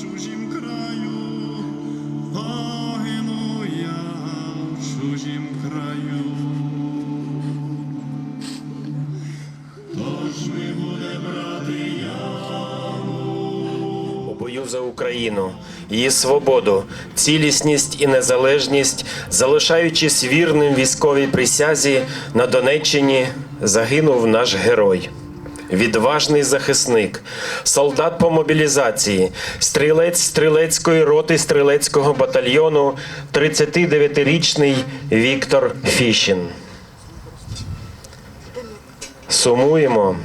чужім краю, погину я в чужім краю. Хто ж ми буде брати у бою за Україну, її свободу, цілісність і незалежність, залишаючись вірним військовій присязі на Донеччині, загинув наш герой. Відважний захисник, солдат по мобілізації, стрілець стрілецької роти стрілецького батальйону, 39-річний Віктор Фіщин. Сумуємо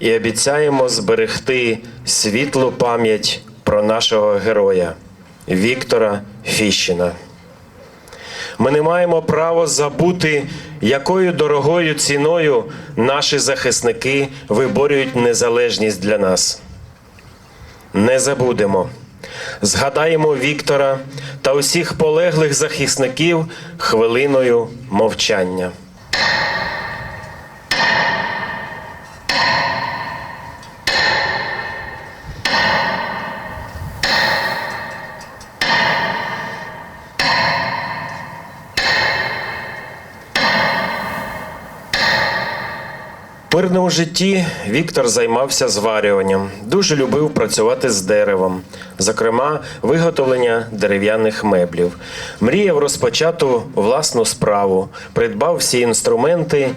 і обіцяємо зберегти світлу пам'ять про нашого героя Віктора Фіщина. Ми не маємо права забути, якою дорогою ціною наші захисники виборюють незалежність для нас. Не забудемо. Згадаємо Віктора та усіх полеглих захисників хвилиною мовчання. Мирному житті Віктор займався зварюванням, дуже любив працювати з деревом, зокрема, виготовлення дерев'яних меблів. Мріяв розпочати власну справу, придбав всі інструменти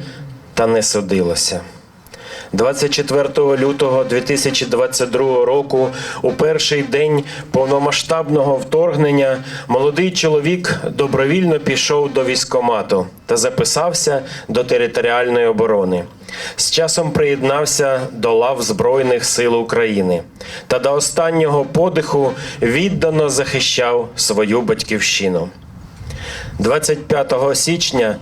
та не судилося. 24 лютого 2022 року, у перший день повномасштабного вторгнення, молодий чоловік добровільно пішов до військкомату та записався до територіальної оборони. З часом приєднався до лав Збройних сил України та до останнього подиху віддано захищав свою батьківщину. 25 січня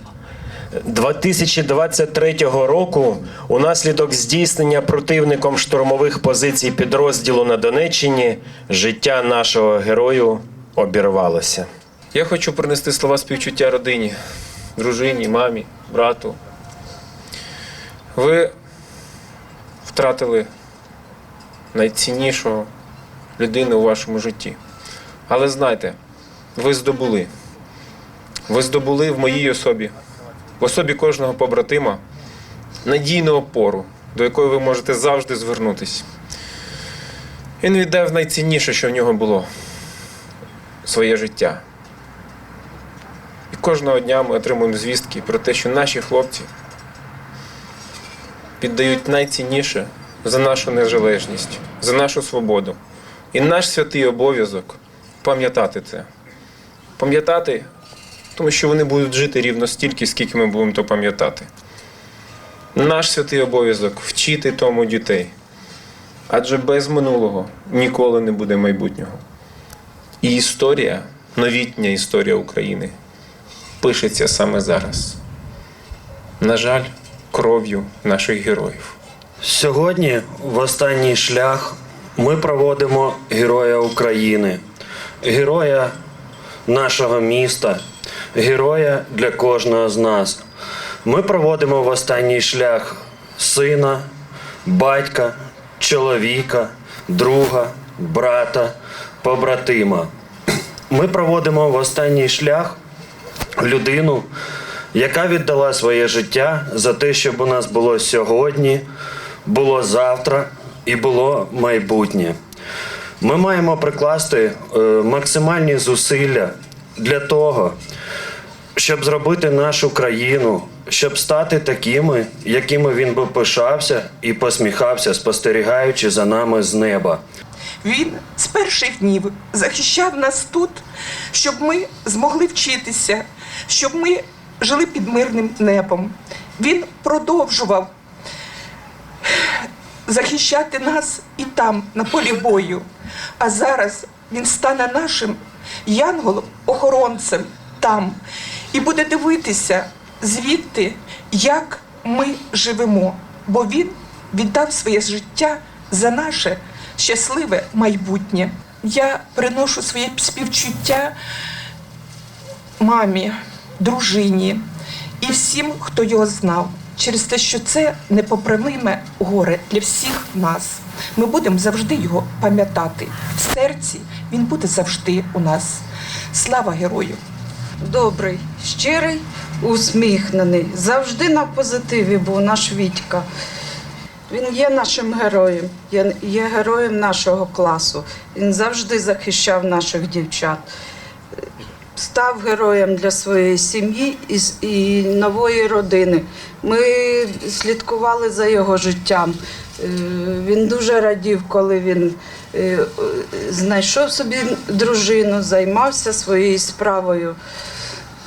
2023 року унаслідок здійснення противником штурмових позицій підрозділу на Донеччині життя нашого герою обірвалося. Я хочу принести слова співчуття родині, дружині, мамі, брату. Ви втратили найціннішого людину у вашому житті. Але знайте, ви здобули. Ви здобули в моїй особі, в особі кожного побратима надійну опору, до якої ви можете завжди звернутися. Він віддав найцінніше, що в нього було своє життя. І кожного дня ми отримуємо звістки про те, що наші хлопці піддають найцінніше за нашу незалежність, за нашу свободу. І наш святий обов'язок пам'ятати це. Пам'ятати, тому що вони будуть жити рівно стільки, скільки ми будемо то пам'ятати. Наш святий обов'язок вчити тому дітей. Адже без минулого ніколи не буде майбутнього. І історія, новітня історія України, пишеться саме зараз. На жаль, кров'ю наших героїв. Сьогодні, в останній шлях, ми проводимо Героя України, героя нашого міста, героя для кожного з нас. Ми проводимо в останній шлях сина, батька, чоловіка, друга, брата, побратима. Ми проводимо в останній шлях людину, яка віддала своє життя за те, щоб у нас було сьогодні, було завтра і було майбутнє. Ми маємо прикласти е, максимальні зусилля для того, щоб зробити нашу країну, щоб стати такими, якими він би пишався і посміхався, спостерігаючи за нами з неба. Він з перших днів захищав нас тут, щоб ми змогли вчитися, щоб ми жили під мирним небом. Він продовжував захищати нас і там, на полі бою. А зараз він стане нашим янголом-охоронцем там і буде дивитися звідти, як ми живемо. Бо він віддав своє життя за наше щасливе майбутнє. Я приношу своє співчуття мамі, дружині і всім, хто його знав, через те, що це непоправиме горе для всіх нас. Ми будемо завжди його пам'ятати. В серці він буде завжди у нас. Слава герою! Добрий, щирий, усміхнений. Завжди на позитиві був наш Вітька. Він є нашим героєм, є, героєм нашого класу. Він завжди захищав наших дівчат. Став героєм для своєї сім'ї і, і нової родини. Ми слідкували за його життям. Е, Він дуже радів, коли він е, знайшов собі дружину, займався своєю справою.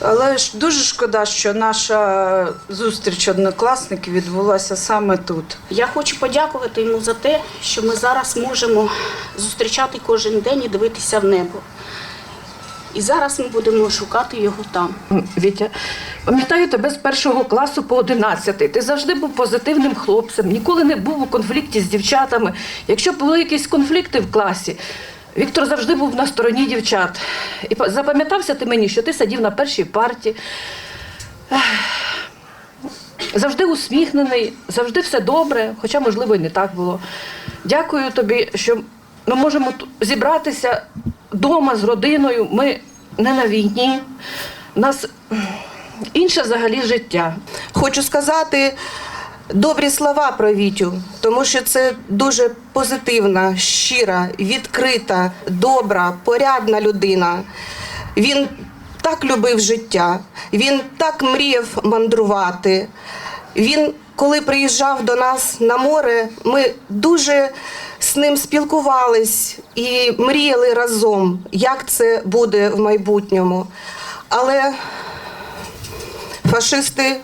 Але ж дуже шкода, що наша зустріч однокласників відбулася саме тут. Я хочу подякувати йому за те, що ми зараз можемо зустрічати кожен день і дивитися в небо. І зараз ми будемо шукати його там. Вітя, пам'ятаю тебе з першого класу по одинадцятий. Ти завжди був позитивним хлопцем, ніколи не був у конфлікті з дівчатами. Якщо були якісь конфлікти в класі, Віктор завжди був на стороні дівчат. І па- запам'ятався ти мені, що ти сидів на першій парті. Завжди усміхнений, завжди все добре, хоча, можливо, і не так було. Дякую тобі, що ми можемо зібратися вдома з родиною. Ми не на війні. У нас інше взагалі життя. Хочу сказати добрі слова про Вітю, тому що це дуже позитивна, щира, відкрита, добра, порядна людина. Він так любив життя, він так мріяв мандрувати. Він, коли приїжджав до нас на море, ми дуже з ним спілкувались і мріяли разом, як це буде в майбутньому. Але Фашисти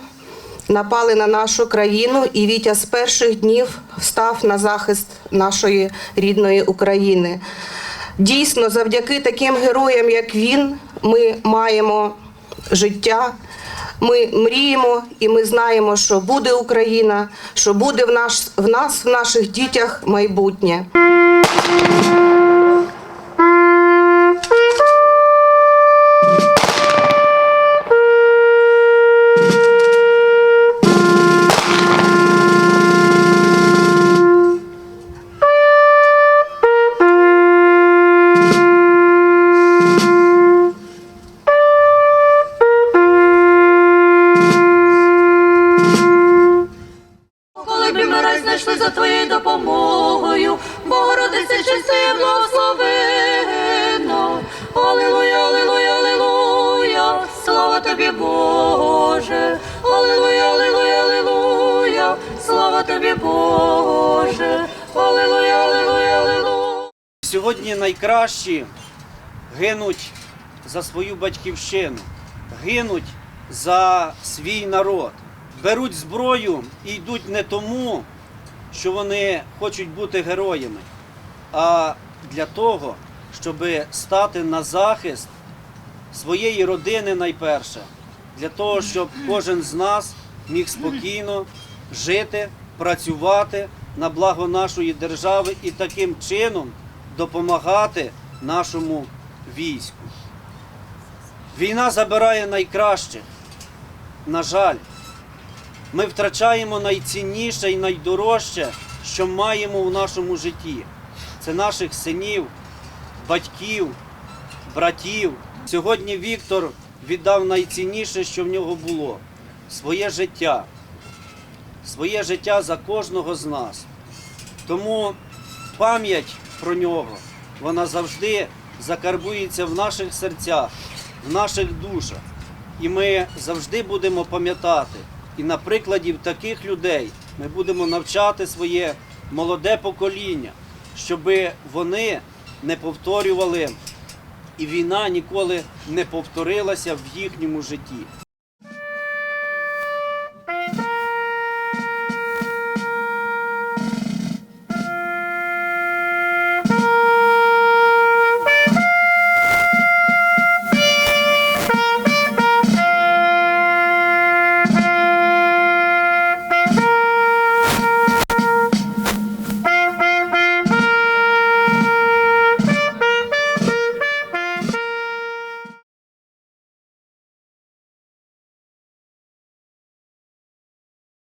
напали на нашу країну, і Вітя з перших днів став на захист нашої рідної України. Дійсно, завдяки таким героям, як він, ми маємо життя. Ми мріємо і ми знаємо, що буде Україна, що буде в, наш, в нас, в наших дітях майбутнє. Чистає благословенно. Алілуя, алілуя, алілуя, слава тобі, Боже. Алілуя, алілуя, алілуя, слава тобі, Боже. Алілуя, алілуя, алілуя. Сьогодні найкращі гинуть за свою батьківщину, гинуть за свій народ, беруть зброю і йдуть не тому, що вони хочуть бути героями, а для того, щоб стати на захист своєї родини найперше, для того, щоб кожен з нас міг спокійно жити, працювати на благо нашої держави і таким чином допомагати нашому війську. Війна забирає найкраще. На жаль, ми втрачаємо найцінніше і найдорожче, що маємо в нашому житті. Це наших синів, батьків, братів. Сьогодні Віктор віддав найцінніше, що в нього було своє життя. Своє життя за кожного з нас. Тому пам'ять про нього, вона завжди закарбується в наших серцях, в наших душах. І ми завжди будемо пам'ятати. І на прикладі таких людей ми будемо навчати своє молоде покоління, щоб вони не повторювали і війна ніколи не повторилася в їхньому житті.